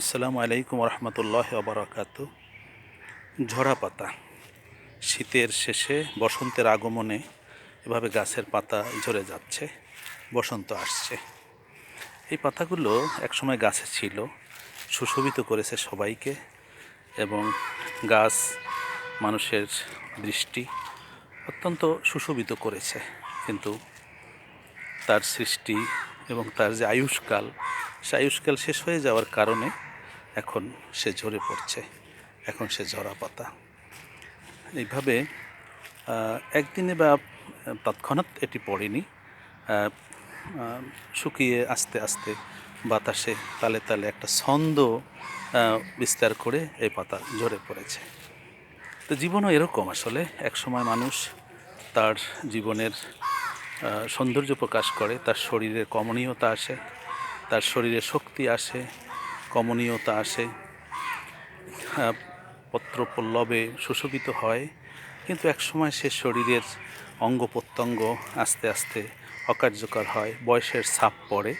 আসসালামু আলাইকুম রহমতুল্লাহ আবরাকাত ঝরা পাতা, শীতের শেষে বসন্তের আগমনে এভাবে গাছের পাতা ঝরে যাচ্ছে, বসন্ত আসছে। এই পাতাগুলো একসময় গাছে ছিল, সুশোভিত করেছে সবাইকে এবং গাছ, মানুষের দৃষ্টি অত্যন্ত সুশোভিত করেছে। কিন্তু তার সৃষ্টি এবং তার যে আয়ুষ্কাল, সে আয়ুষ্কাল শেষ হয়ে যাওয়ার কারণে এখন সে ঝরে পড়ছে। এখন সে ঝরা পাতা। এইভাবে একদিনে বা, তৎক্ষণাৎ এটি পড়েনি। শুকিয়ে আস্তে আস্তে বাতাসে তালে তালে একটা ছন্দ বিস্তার করে এই পাতা ঝরে পড়েছে। তো জীবনও এরকম আসলে। একসময় মানুষ তার জীবনের সৌন্দর্য প্রকাশ করে। তার শরীরের কমনীয়তা আসে তার শরীরে শক্তি আসে কমনীয়তা আসে। আহ, পত্র পল্লবে সুশোভিত হয় কিন্তু একসময় সে শরীরের অঙ্গ প্রত্যঙ্গ আস্তে আস্তে অকার্যকর হয় বয়সের ছাপ পড়ে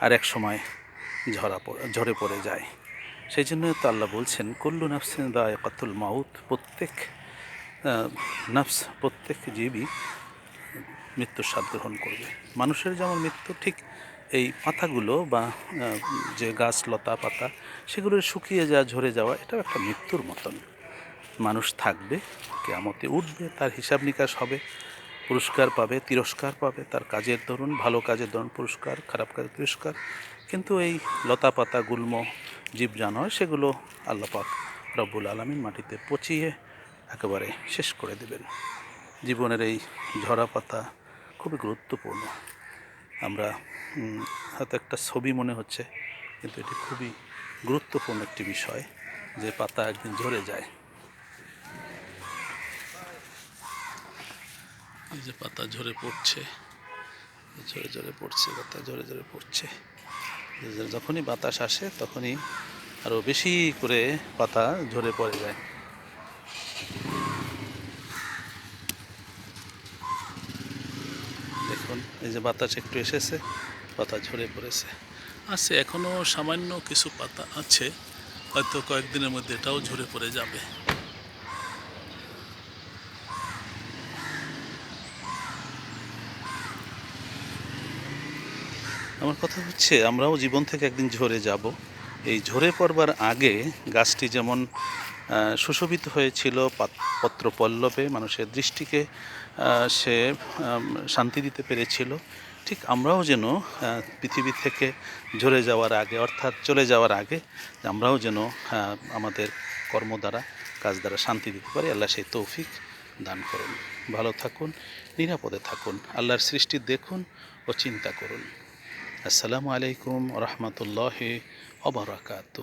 আর এক সময় ঝরা ঝরে পড়ে যায়। সেই জন্য তো আল্লাহ বলছেন কল্লু নাফসিন দায় কাতুল মাউত প্রত্যেক নাফস প্রত্যেক জীবই মৃত্যুর স্বাদ গ্রহণ করবে। মানুষের যেমন মৃত্যু, ঠিক এই পাতাগুলো বা যে গাছ, লতা, পাতা, সেগুলো শুকিয়ে যাওয়া ঝরে যাওয়া, এটাও একটা মৃত্যুর মতন। মানুষ থাকবে, কেয়ামতে উঠবে, তার হিসাব নিকাশ হবে, পুরস্কার পাবে, তিরস্কার পাবে, তার কাজের ধরুন, ভালো কাজের ধরুন, পুরস্কার, খারাপ কাজের তিরস্কার। কিন্তু এই লতা, পাতা, গুল্ম, জীব জানোয়ার সেগুলো আল্লাপাক রব্বুল আলমিন মাটিতে পচিয়ে একেবারে শেষ করে দেবেন। জীবনের এই ঝরা পাতা খুবই গুরুত্বপূর্ণ। আমরা হয়তো একটা ছবি মনে হচ্ছে, কিন্তু এটি খুবই গুরুত্বপূর্ণ একটি বিষয় যে পাতা একদিন ঝরে যায়। যে পাতা ঝরে পড়ছে, ঝরে ঝরে পড়ছে, পাতা ঝরে ঝরে পড়ছে। যখনই বাতাস আসে, তখনই আরও বেশি করে পাতা ঝরে পড়ে যায়। দেখুন এই যে বাতাস একটু এসেছে, পাতা ঝরে পড়েছে। আছে এখনও সামান্য কিছু পাতা আছে, হয়তো কয়েকদিনের মধ্যে এটাও ঝরে পড়ে যাবে। আমার কথা হচ্ছে, আমরাও জীবন থেকে একদিন ঝরে যাব। এই ঝরে পড়বার আগে গাছটি যেমন সুশোভিত হয়েছিল পাত- পত্র পল্লবে মানুষের দৃষ্টিকে সে শান্তি দিতে পেরেছিল। ঠিক আমরাও যেন পৃথিবী থেকে ঝরে যাওয়ার আগে, অর্থাৎ চলে যাওয়ার আগে, আমরাও যেন আমাদের কর্ম দ্বারা, কাজ দ্বারা শান্তি দিতে পারি। আল্লাহ সেই তৌফিক দান করুন। ভালো থাকুন, নিরাপদে থাকুন। আল্লাহর সৃষ্টি দেখুন ও চিন্তা করুন। আসসালামু আলাইকুম রহমতুল্লাহ অবরাকাতু